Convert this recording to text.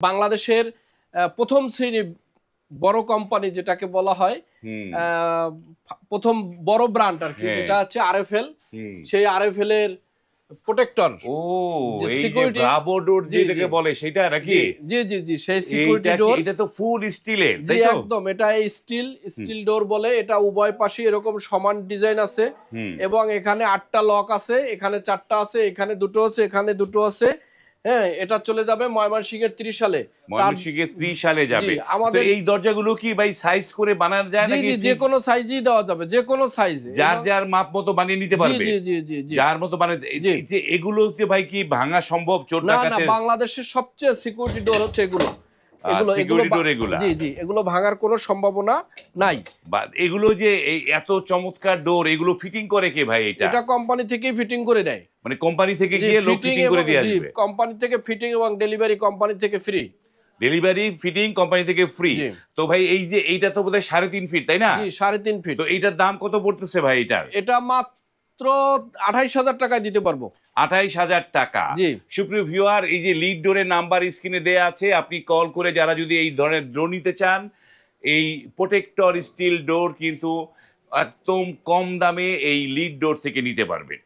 বাংলাদেশের প্রথম শ্রেণি বড় কোম্পানি যেটাকে বলা হয় প্রথম বড় ব্র্যান্ড আর কি হ্যাঁ। যেটা হচ্ছে আরএফএল। সেই আরএফএল এর প্রোটেক্টর ও এই যে ব্রাভো ডোর যেটাকে বলে সেটা নাকি? জি জি জি সেই সিকিউরিটি ডোর এটা তো ফুল স্টিলের তাই তো? একদম এটা স্টিল স্টিল ডোর বলে এটা উভয় পাশে এরকম সমান ডিজাইন আছে। এবং এখানে আটটা লক আছে এখানে চারটা আছে এখানে দুটো আছে এখানে দুটো আছে। হ্যাঁ এটা চলে যাবে ময়মনসিংহের ত্রিশ সালে। ময়মনসিংহের ত্রিশ সালে যাবে। আমাদের- এই দরজাগুলো কি ভাই সাইজ করে বানানো যায় নাকি যে কোনো সাইজই দেওয়া যাবে যে কোনো সাইজ যার যার মাপ মতো বানিয়ে নিতে পারবে। জি জি জি জি। যার মতো বানিয়ে। যে এগুলোতে ভাই কি ভাঙা সম্ভব না না বাংলাদেশের সবচেয়ে সিকিউরিটি ডোর হচ্ছে এগুলো। এগুলো এগুলো জি জি এগুলো ভাঙার কোনো সম্ভাবনা নাই। এগুলো যে এই এত চমৎকার ডোর এগুলো ফিটিং করে কে ভাই এটা? এটা কোম্পানি থেকেই ফিটিং করে দেয়। মানে কোম্পানি থেকে গিয়ে লোক ফিটিং করে দিয়ে আসবে? কোম্পানি থেকে ফিটিং এবং ডেলিভারি কোম্পানি থেকে ফ্রি ডেলিভারি ফিটিং কোম্পানি থেকে ফ্রি তো ভাই এই যে এইটা তো বোধহয় সাড়ে তিন ফিট তাই না? সাড়ে তিন ফিট তো এইটার দাম কত পড়তেছে ভাই এটার? এটা মাত্র আঠাইশ হাজার টাকায় দিতে পারব। আঠাইশ হাজার টাকা। জি। সুপ্রিয় ভিউয়ার এই যে লিড ডোরের নাম্বার স্ক্রিনে দেয়া আছে আপনি কল করে যারা যদি এই ধরনের ড্রোন নিতে চান এই প্রোটেক্টর স্টিল ডোর কিন্তু একদম কম দামে এই লিড ডোর থেকে নিতে পারবেন।